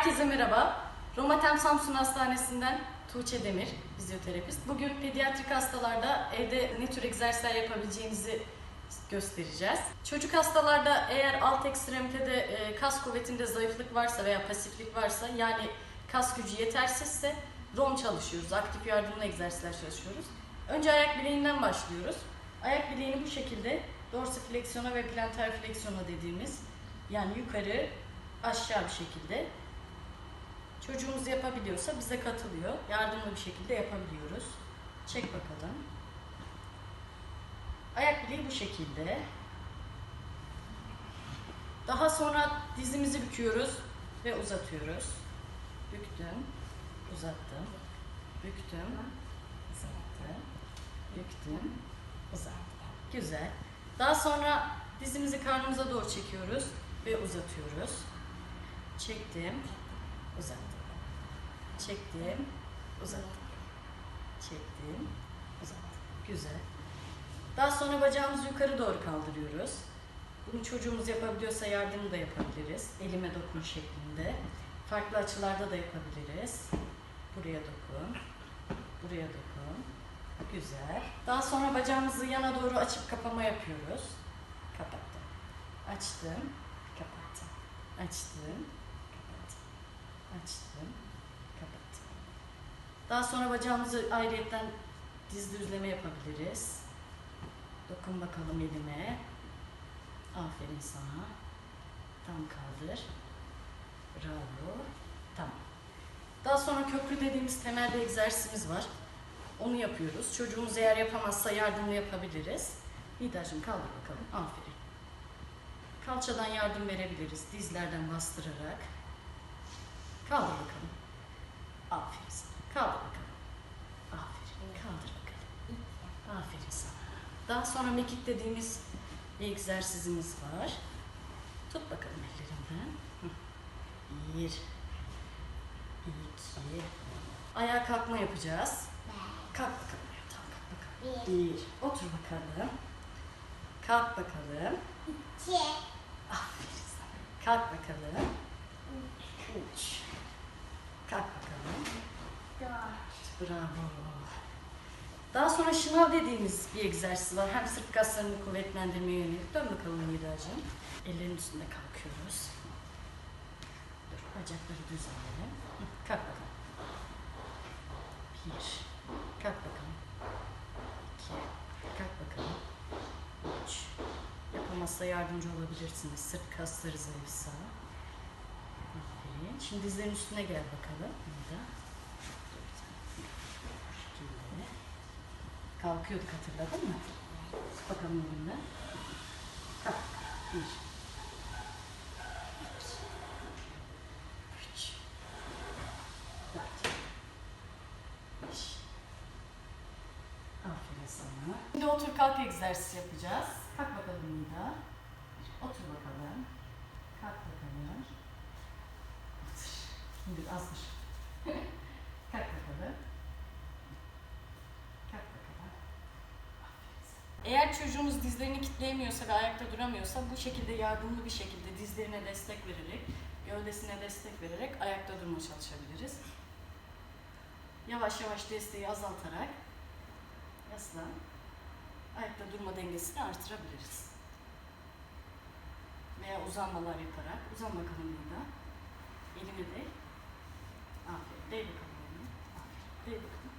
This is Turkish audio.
Herkese merhaba. Romatem Samsun Hastanesi'nden Tuğçe Demir, fizyoterapist. Bugün pediatrik hastalarda evde ne tür egzersizler yapabileceğinizi göstereceğiz. Çocuk hastalarda eğer alt ekstremitede e, kas kuvvetinde zayıflık varsa veya pasiflik varsa yani kas gücü yetersizse ROM çalışıyoruz. Aktif yardımlı egzersizler çalışıyoruz. Önce ayak bileğinden başlıyoruz. Ayak bileğini bu şekilde dorsifleksiyona ve plantar fleksiyona dediğimiz yani yukarı aşağı bir şekilde çocuğumuz yapabiliyorsa bize katılıyor. Yardımlı bir şekilde yapabiliyoruz. Çek bakalım. Ayak bileği bu şekilde. Daha sonra dizimizi büküyoruz ve uzatıyoruz. Büktüm, uzattım, büktüm, uzattım, büktüm, uzattım. Güzel. Daha sonra dizimizi karnımıza doğru çekiyoruz ve uzatıyoruz. Çektim, uzattım. Çektim, uzattım. Çektim, uzattım. Güzel. Daha sonra bacağımızı yukarı doğru kaldırıyoruz. Bunu çocuğumuz yapabiliyorsa yardımı da yapabiliriz. Elime dokun şeklinde. Farklı açılarda da yapabiliriz. Buraya dokun. Buraya dokun. Güzel. Daha sonra bacağımızı yana doğru açıp kapama yapıyoruz. Kapattım. Açtım. Kapattım. Açtım. Açtım. Kapattım. Daha sonra bacağımızı ayrıyetten diz düzleme yapabiliriz. Dokun bakalım elime. Aferin sana. Tam kaldır. Bravo. Tamam. Daha sonra köprü dediğimiz temel bir egzersizimiz var. Onu yapıyoruz. Çocuğumuz eğer yapamazsa yardımlı yapabiliriz. Nidacığım kaldır bakalım. Aferin. Kalçadan yardım verebiliriz. Dizlerden bastırarak. Kaldır bakalım. Aferin sana. Kaldır bakalım. Aferin. Kaldır bakalım. Aferin sana. Daha sonra mekik dediğimiz bir egzersizimiz var. Tut bakalım ellerinden. Bir, iki. Ayağa kalkma yapacağız. Kalk bakalım. Tamam, kalk bakalım. Bir. Otur bakalım. Kalk bakalım. Aferin sana. Kalk bakalım. Üç. Bakalım. Bravo. Daha sonra şınav dediğimiz bir egzersiz var. Hem sırt kaslarını kuvvetlendirmeye yönelik. Dön bakalım Nidacığım. Ellerin üstünde kalkıyoruz. Dur, bacakları düzenleyelim. Hı, Kalk bakalım. Bir. Kalk bakalım. İki. Kalk bakalım. Üç. Yapamazsa yardımcı olabilirsiniz. Sırt kasları zayıfsa. Şimdi dizlerin üstüne gel bakalım. Şekilde. Kalkıyorduk hatırladın mı? Bakalım elimle. Kalk. Bir. Üç. Dört. Beş. Aferin sana. Şimdi otur kalk egzersizi yapacağız. Kalk bakalım Nida. Otur bakalım. Kalk bakalım. Otur. Şimdi az dur. kalk bakalım. Kalk bakalım. Eğer çocuğumuz dizlerini kitleyemiyorsa ve ayakta duramıyorsa bu şekilde yardımlı bir şekilde dizlerine destek vererek, gövdesine destek vererek ayakta durma çalışabiliriz. Yavaş yavaş desteği azaltarak yaslan. Ayakta durma dengesini artırabiliriz. Veya uzanmalar yaparak. Uzan bakalım burada. They 的很